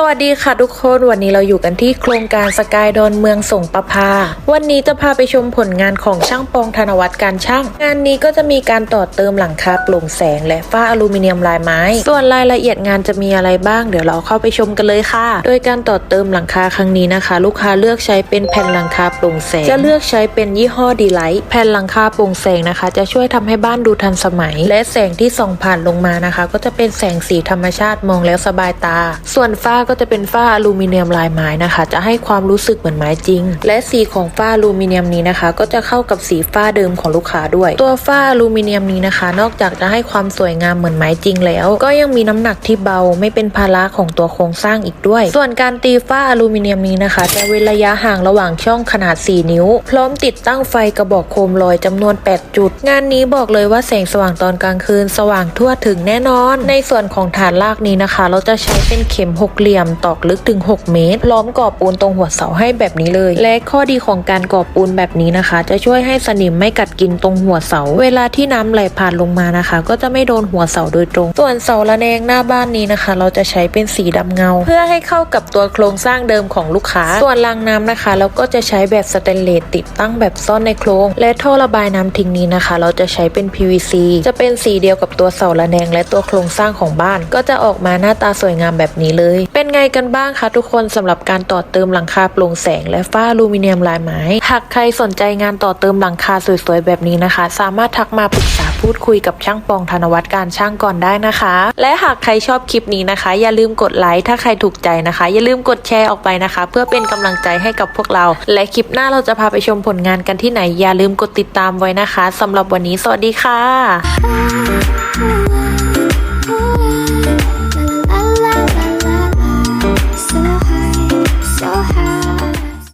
สวัสดีค่ะทุกคนวันนี้เราอยู่กันที่โครงการสกายดอนเมืองส่งประภา วันนี้จะพาไปชมผลงานของช่างปองธนวัฒน์การช่าง งานนี้ก็จะมีการต่อเติมหลังคาโปร่งแสง และฝ้าอลูมิเนียมลายไม้ ส่วนรายละเอียดงานจะมีอะไรบ้าง เดี๋ยวเราเข้าไปชมกันเลยค่ะ โดยการต่อเติมหลังคาครั้งนี้นะคะ ลูกค้าเลือกใช้เป็นแผ่นหลังคาโปร่งแสง จะเลือกใช้เป็นยี่ห้อดีไลท์แผ่นหลังคาโปร่งแสงนะคะ จะช่วยทำให้บ้านดูทันสมัย และแสงที่ส่องผ่านลงมานะคะ ก็จะเป็นแสงสีธรรมชาติมองแล้วสบายตา ส่วนฝ้าก็จะเป็นฝ้าอลูมิเนียมลายไม้นะคะ จะให้ความรู้สึกเหมือนไม้จริง และสีของฝ้าอลูมิเนียมนี้นะคะ ก็จะเข้ากับสีฝ้าเดิมของลูกค้าด้วย ตัวฝ้าอลูมิเนียมนี้นะคะ นอกจากจะให้ความสวยงามเหมือนไม้จริงแล้ว ก็ยังมีน้ำหนักที่เบาไม่เป็นภาระของตัวโครงสร้างอีกด้วย ส่วนการตีฝ้าอลูมิเนียมนี้นะคะ จะเว้นระยะห่างระหว่างช่องขนาด 4 นิ้ว พร้อมติดตั้งไฟกระบอกโคมลอยจำนวน 8 จุด งานนี้บอกเลยว่าแสงสว่างตอนกลางคืน สว่างทั่วถึงแน่นอน ในส่วนของฐานรากนี้นะคะ เราจะใช้เป็นเข็มหกเหลี่ยมตอกลึกถึง 6 เมตรพร้อมก่อปูนตรงหัวเสาให้แบบนี้เลย และข้อดีของการก่อปูนแบบนี้นะคะ จะช่วยให้สนิมไม่กัดกินตรงหัวเสา เวลาที่น้ำไหลผ่านลงมานะคะ ก็จะไม่โดนหัวเสาโดยตรง ส่วนเสาระแนงหน้าบ้านนี้นะคะ เราจะใช้เป็นสีดำเงา เพื่อให้เข้ากับตัวโครงสร้างเดิมของลูกค้า ส่วนรางน้ำนะคะ เราก็จะใช้แบบสแตนเลสติดตั้งแบบซ่อนในโครง และท่อระบายน้ำทิ้งนี้นะคะ เราจะใช้เป็น PVC จะเป็นสีเดียวกับตัวเสาระแนง และตัวโครงสร้างของบ้าน ก็จะออกมาหน้าตาสวยงามแบบนี้เลย เป็นไงกันบ้างคะทุกคนสำหรับการต่อเติมหลังคาโปร่งแสงและฝ้าอลูมิเนียมลายไม้ หากใครสนใจงานต่อเติมหลังคาสวยๆ แบบนี้นะคะ สามารถทักมาปรึกษาพูดคุยกับช่างปองธนวัฒน์การช่างก่อนได้นะคะ และหากใครชอบคลิปนี้นะคะ อย่าลืมกดไลค์ถ้าใครถูกใจนะคะ อย่าลืมกดแชร์ออกไปนะคะ เพื่อเป็นกำลังใจให้กับพวกเรา และคลิปหน้าเราจะพาไปชมผลงานกันที่ไหน อย่าลืมกดติดตามไว้นะคะสำหรับวันนี้สวัสดีค่ะ